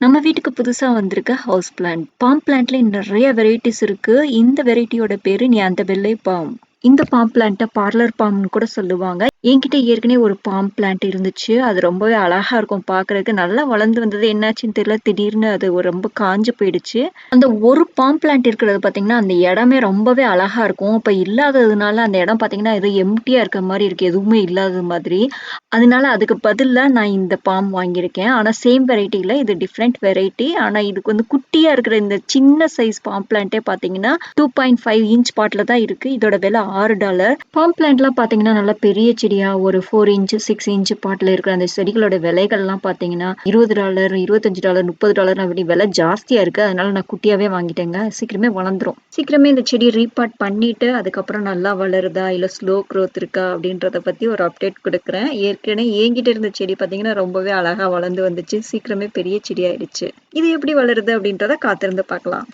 நம்ம வீட்டுக்கு புதுசா வந்திருக்க ஹவுஸ் பிளான்ட். பாம் பிளான்ட்ல நெறைய வெரைட்டிஸ் இருக்கு. இந்த வெரைட்டியோட பேரு நியாந்தபெல்லை பாம். இந்த பாம் பிளான்ட்டை பார்லர் பாம்னு கூட சொல்லுவாங்க. என்கிட்ட ஏற்கனவே ஒரு பாம் பிளான்ட் இருந்துச்சு. அது ரொம்பவே அழகா இருக்கும் பார்க்கறதுக்கு. நல்லா வளர்ந்து வந்தது என்னாச்சுன்னு தெரியல. திடீர்னு அது ஒரு ரொம்ப காஞ்சு போயிடுச்சு. அந்த ஒரு பாம் பிளான்ட் இருக்கிறது பார்த்தீங்கன்னா, அந்த இடமே ரொம்பவே அழகா இருக்கும். இப்ப இல்லாததுனால அந்த இடம் பார்த்தீங்கன்னா, ஏதோ எம்டியாக இருக்க மாதிரி இருக்கு. எதுவுமே இல்லாத மாதிரி. அதனால அதுக்கு பதிலாக நான் இந்த பாம் வாங்கியிருக்கேன். ஆனா சேம் வெரைட்டில இது டிஃப்ரெண்ட் வெரைட்டி. ஆனா இதுக்கு வந்து குட்டியா இருக்கிற இந்த சின்ன சைஸ் பாம் பிளான்ட்டே பார்த்தீங்கன்னா, 2.5 இன்ச் பாட்டில் தான் இருக்கு. இதோட விலை ஆறு டாலர் பாம் பிளான்ட்லாம் பார்த்தீங்கன்னா, நல்லா பெரிய செடியாக ஒரு four inch, six inch bottle இருக்கிற அந்த செடிகளோட விலைகள்லாம் பார்த்தீங்கன்னா, $20, $25, $30 அப்படி விலை ஜாஸ்தியாக இருக்கு. அதனால நான் குட்டியாகவே வாங்கிட்டேங்க. சீக்கிரமே வளர்ந்துரும். சீக்கிரமே இந்த செடி ரீபாட் பண்ணிட்டு, அதுக்கப்புறம் நல்லா வளருதா, இல்லை ஸ்லோ குரோத் இருக்கா அப்படின்றத பற்றி ஒரு அப்டேட் கொடுக்குறேன் ஏற்கனவே என்கிட்ட இருந்த செடி பார்த்தீங்கன்னா, ரொம்பவே அழகாக வளர்ந்து வந்துச்சு. சீக்கிரமே பெரிய செடி ஆயிடுச்சு. இது எப்படி வளருது அப்படின்றத காத்திருந்து பார்க்கலாம்.